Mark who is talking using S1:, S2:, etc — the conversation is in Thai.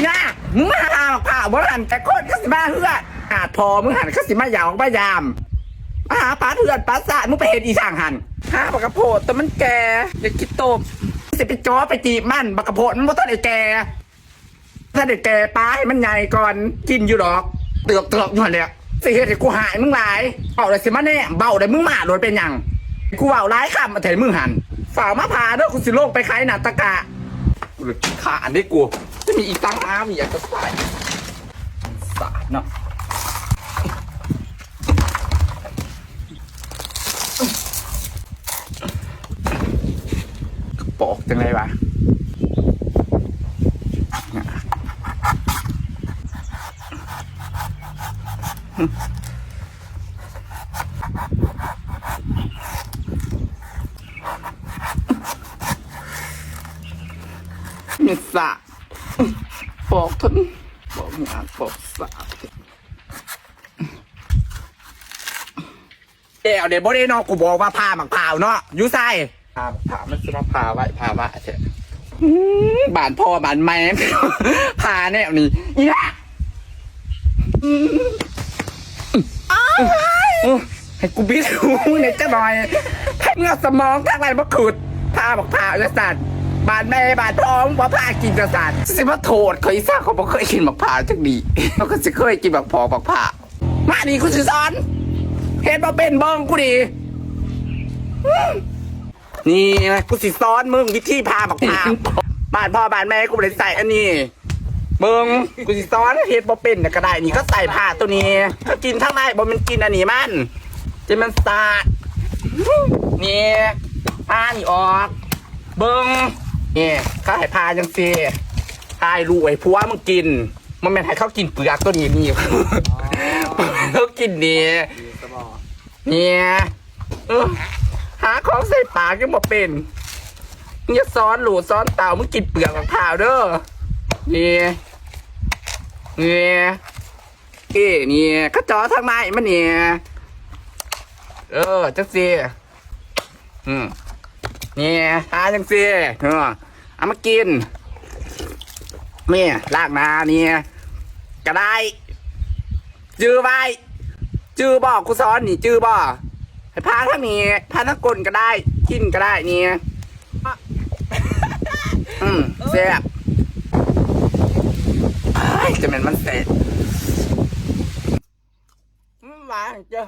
S1: อีน่ามึงมาหาหมกผ่าบ่หันแต่คนก็สิมาเฮือดอาจพอมึงหันก็สิมาหยาวมายามมาหาปลาเถื่อนปลาสะมึงไปเห็นอีช่างหันหาบักกระโพดแต่มันแก่อย่าคิดโตมสิไปจ้อไปจีบมันบักกระโพดมันบ่ต้องไอ้แก่ถ้าได้แก่ปลาให้มันใหญ่ก่อนกินอยู่ดอกเตือกเตือกอยู่หั่นแหละสิเฮ็ดให้กูหายมึงหลายเอาเลยสิมาแน่เบาได้มึงมาโดนเป็นหยังกูเว้าร้ายคำมาแทนมึงหันฝ่ามาพาเด้อกูสิโลกไปขายหนาตะกะขาอันนี้กู จะมีอีตั้งอามีอยากจะใส่สาดเนาะกระปอกจังไรวะมีสา ปอกทนปอกงานปอกสาดเอ๋เดี๋ยวบ่ได้เนอกกูบอกว่าพาหมักเผาวเนาะอยูไซพาหมักเผาวมันจะมาพาไว้พาว่าเถอะอื้อบานพ่อบานแม่ พาแนวนี้อีละอื้ออื้อให้กูบิดหูเนี่ยจะหน่อยให้เงาสมองทั้งไรมาขุดพาบอกพาจะสั่น บานแม่บานพ่อมึงบ่พากินกระสันสิมาโทษเขาอีซ่าเขาบ่เคยกินบักพร้าจักดีเขาก็สิเคยกินบักพอบักพร้ามาดีกูสิสอนเห็นบ่เป็นเบ้องกูดีนี่ไงกูสิสอนมึงวิธีพาบักพร้าบานพ่อบานแม่กูบ่ได้ใส่อันนี้เบิงกูสิซ้อนเฮ็ดบ่เป็นน่ะก็ได้นี่ก็ใส่ผ้าตัวนี้ ก็กินทั้งในบ่มันกินอันนี้มันจะมันสาดนี่ผ้านี่ออก เบิง นี่เขาให้ผ้าจังซี่ทายรวยผัวมึงกิน มันแม่นให้เขากินเปลือกตัวนี้นี่เขากินนี่เนี่ยเออหาของใส่ปากยังบ่เป็นมึงจะซ้อนหลูซ้อนเต่ามึงกินเปลือกของข้าวเด้อนี่นี่เอ้นี่กระจอทางไม้มันเนี่ยเออจังสิอืม นี่หาจังสิเออเอามากินนี่ลากนานี่ก็ได้ จื้อไว้ จื้อบอกกูสอนนี่ จื้อบอกให้พาทั้งนี้พาทั้งกลนก็ได้ กินก็ได้นี่อืมแซ่บจะเป็นมันเสร็จมันหวานเจ้า